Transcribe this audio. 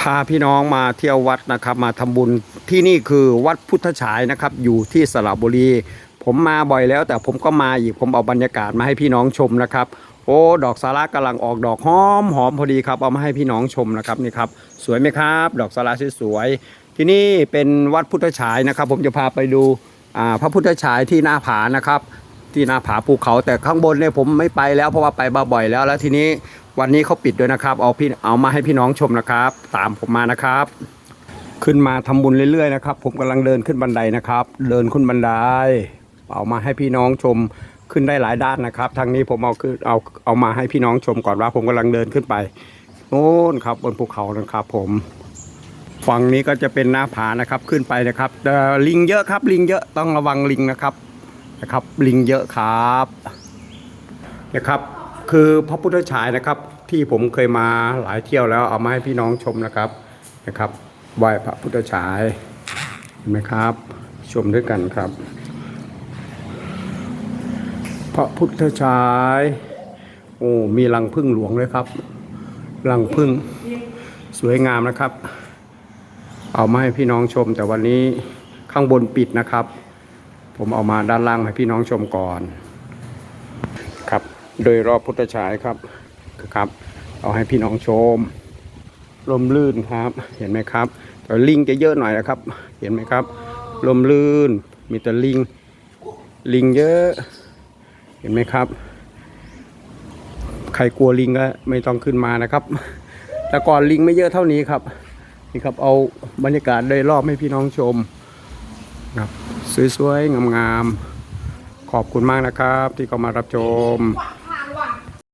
พาพี่น้องมาเที่ยววัดนะครับ มาทำบุญที่นี่คือวัดพุทธฉายนะครับ อยู่ที่สระบุรี ผมมาบ่อยแล้ว แต่ผมก็มาอีกผมเอาบรรยากาศมาให้พี่น้องชมนะครับ โอ้ดอกสาระกำลังออกดอกหอมหอมพอดีครับเอามาให้พี่น้องชมนะครับนี่ครับ สวยไหมครับ ดอกสาระสวยๆที่นี่เป็นวัดพุทธฉายนะครับ ผมจะพาไปดูพระพุทธฉายที่หน้าผานะครับ ที่หน้าผาภูเขาแต่ข้างบนเนี่ยผมไม่ไปแล้วเพราะว่าไปบ่อยแล้วแล้วทีนี้ วันนี้เขาปิดด้วยนะครับ เอาพี่เอามาให้พี่น้องชมนะครับ ตามผมมานะครับ ขึ้นมาทำบุญเรื่อยๆนะครับ ผมกำลังเดินขึ้นบันไดนะครับ เดินขึ้นบันได เอามาให้พี่น้องชมขึ้นได้หลายด้านนะครับ ทางนี้ผมเอาขึ้นเอาเอามาให้พี่น้องชมก่อนว่า ผมกำลังเดินขึ้นไปโน่นครับบนภูเขานะครับ ผมฝั่งนี้ก็จะเป็นหน้าผานะครับขึ้นไปนะครับลิงเยอะครับลิงเยอะต้องระวังลิงนะครับนะครับ ลิงเยอะครับนะครับ คือพระพุทธฉายนะครับ ที่ผมเคยมาหลายเที่ยวแล้วเอามาให้พี่น้องชมนะครับนะครับไหว้พระพุทธฉายเห็นไหมครับ ชมด้วยกันครับ พระพุทธฉายโอ้มีรังพึ่งหลวงเลยครับรังพึ่งสวยงามนะครับ เอามาให้พี่น้องชม แต่วันนี้ข้างบนปิดนะครับ ผมเอามาด้านล่างให้พี่น้องชมก่อนครับ โดยรอบพุทธฉายครับครับ เอาให้พี่น้องชมลมลื่นครับ เห็นไหมครับ แต่ลิงจะเยอะหน่อยนะครับ เห็นไหมครับ ลมลื่น มีแต่ลิง ลิงเยอะ เห็นไหมครับ ใครกลัวลิงก็ไม่ต้องขึ้นมานะครับ แต่ก่อนลิงไม่เยอะเท่านี้ครับ นี่ครับ เอาบรรยากาศโดยรอบให้พี่น้องชมครับสวยๆงามๆขอบคุณมากนะครับ ที่เข้ามารับชม